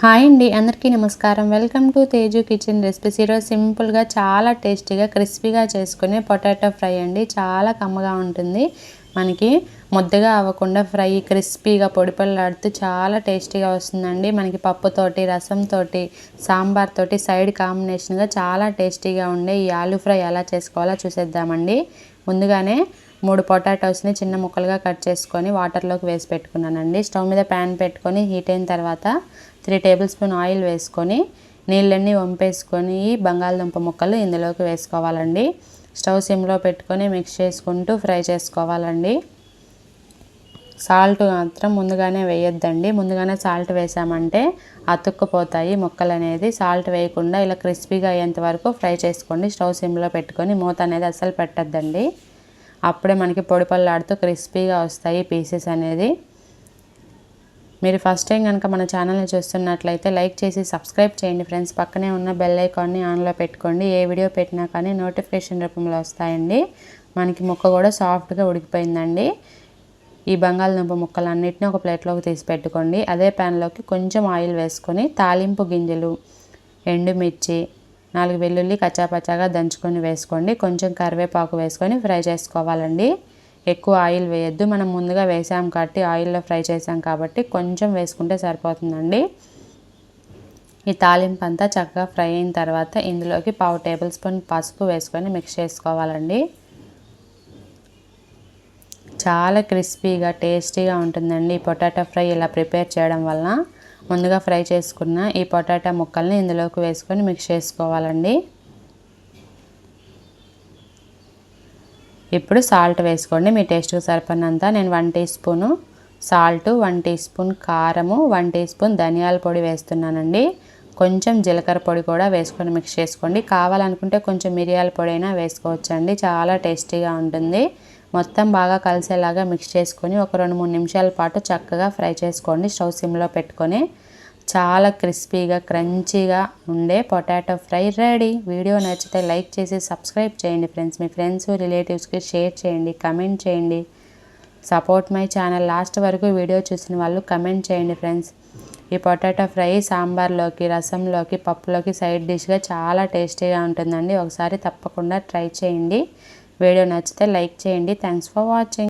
Hi అండి అందరికీ నమస్కారం. Welcome to Teju kitchen recipes. ఈరోజు సింపుల్గా చాలా టేస్టీగా క్రిస్పీగా చేసుకునే పొటాటో ఫ్రై అండి. చాలా కమ్మగా ఉంటుంది. మనకి ముద్దగా అవ్వకుండా ఫ్రై క్రిస్పీగా పొడి పొడిలాడుతూ చాలా టేస్టీగా వస్తుందండి. మనకి పప్పుతోటి రసంతోటి సాంబార్ తోటి సైడ్ కాంబినేషన్గా చాలా టేస్టీగా ఉండే ఈ ఆలూ ఫ్రై ఎలా చేసుకోవాలో చూసేద్దామండి. ముందుగానే మూడు పొటాటోస్ని చిన్న ముక్కలుగా కట్ చేసుకొని వాటర్లోకి వేసి పెట్టుకున్నానండి. స్టవ్ మీద ప్యాన్ పెట్టుకొని హీట్ అయిన తర్వాత త్రీ టేబుల్ స్పూన్ ఆయిల్ వేసుకొని నీళ్ళన్నీ వంపేసుకొని బంగాళదుంప ముక్కలు ఇందులోకి వేసుకోవాలండి. స్టవ్ సిమ్లో పెట్టుకొని మిక్స్ చేసుకుంటూ ఫ్రై చేసుకోవాలండి. సాల్ట్ మాత్రం ముందుగానే వేయొద్దండి. ముందుగానే సాల్ట్ వేసామంటే అతుక్కుపోతాయి ముక్కలు అనేది సాల్ట్ వేయకుండా ఇలా క్రిస్పీగా అయ్యేంత వరకు ఫ్రై చేసుకోండి. స్టవ్ సిమ్లో పెట్టుకొని మూత అనేది అస్సలు పెట్టద్దండి. అప్పుడే మనకి పొడి పళ్ళాడుతూ క్రిస్పీగా వస్తాయి పీసెస్ అనేది. మీరు ఫస్ట్ టైం కనుక మన ఛానల్ని చూస్తున్నట్లయితే లైక్ చేసి సబ్స్క్రైబ్ చేయండి ఫ్రెండ్స్. పక్కనే ఉన్న బెల్ ఐకాన్ని ఆన్లో పెట్టుకోండి. ఏ వీడియో పెట్టినా కానీ నోటిఫికేషన్ రూపంలో వస్తాయండి. మనకి ముక్క కూడా సాఫ్ట్గా ఉడికిపోయిందండి. ఈ బంగాళదుంప ముక్కలన్నిటిని ఒక ప్లేట్లోకి తీసి పెట్టుకోండి. అదే ప్యాన్లోకి కొంచెం ఆయిల్ వేసుకొని తాలింపు గింజలు ఎండుమిర్చి నాలుగు వెల్లుల్లి కచ్చాపచ్చాగా దంచుకొని వేసుకోండి. కొంచెం కరివేపాకు వేసుకొని ఫ్రై చేసుకోవాలండి. ఎక్కువ ఆయిల్ వేయద్దు. మనం ముందుగా వేసాం కాబట్టి ఆయిల్లో ఫ్రై చేసాం కాబట్టి కొంచెం వేసుకుంటే సరిపోతుందండి. ఈ తాలింపు అంతా చక్కగా ఫ్రై అయిన తర్వాత ఇందులోకి పావు టేబుల్ స్పూన్ పసుపు వేసుకొని మిక్స్ చేసుకోవాలండి. చాలా క్రిస్పీగా టేస్టీగా ఉంటుందండి పొటాటో ఫ్రై ఇలా ప్రిపేర్ చేయడం వలన. ముందుగా ఫ్రై చేసుకున్న ఈ పొటాటో ముక్కల్ని ఇందులోకి వేసుకొని మిక్స్ చేసుకోవాలండి. ఇప్పుడు సాల్ట్ వేసుకోండి. మీ టేస్ట్కి సరిపడినంత నేను one teaspoon salt one teaspoon కారము వన్ టీ స్పూన్ ధనియాల పొడి వేస్తున్నానండి. కొంచెం జీలకర్ర పొడి కూడా వేసుకొని మిక్స్ చేసుకోండి. కావాలనుకుంటే కొంచెం మిరియాల పొడి అయినా వేసుకోవచ్చండి. చాలా టేస్టీగా ఉంటుంది. మొత్తం బాగా కలిసేలాగా మిక్స్ చేసుకొని ఒక రెండు మూడు నిమిషాల పాటు చక్కగా ఫ్రై చేసుకోండి. స్టవ్ సిమ్లో పెట్టుకొని చాలా క్రిస్పీగా క్రంచీగా ఉండే పొటాటో ఫ్రై రెడీ. వీడియో నచ్చితే లైక్ చేసి సబ్స్క్రైబ్ చేయండి ఫ్రెండ్స్. మీ ఫ్రెండ్స్ రిలేటివ్స్కి షేర్ చేయండి కమెంట్ చేయండి. Support my channel. లాస్ట్ వరకు వీడియో చూసిన వాళ్ళు కమెంట్ చేయండి ఫ్రెండ్స్. ఈ పొటాటో ఫ్రై సాంబార్లోకి రసంలోకి పప్పులోకి సైడ్ డిష్గా చాలా టేస్టీగా ఉంటుందండి. ఒకసారి తప్పకుండా ట్రై చేయండి. వీడియో నచ్చితే లైక్ చేయండి. Thanks for watching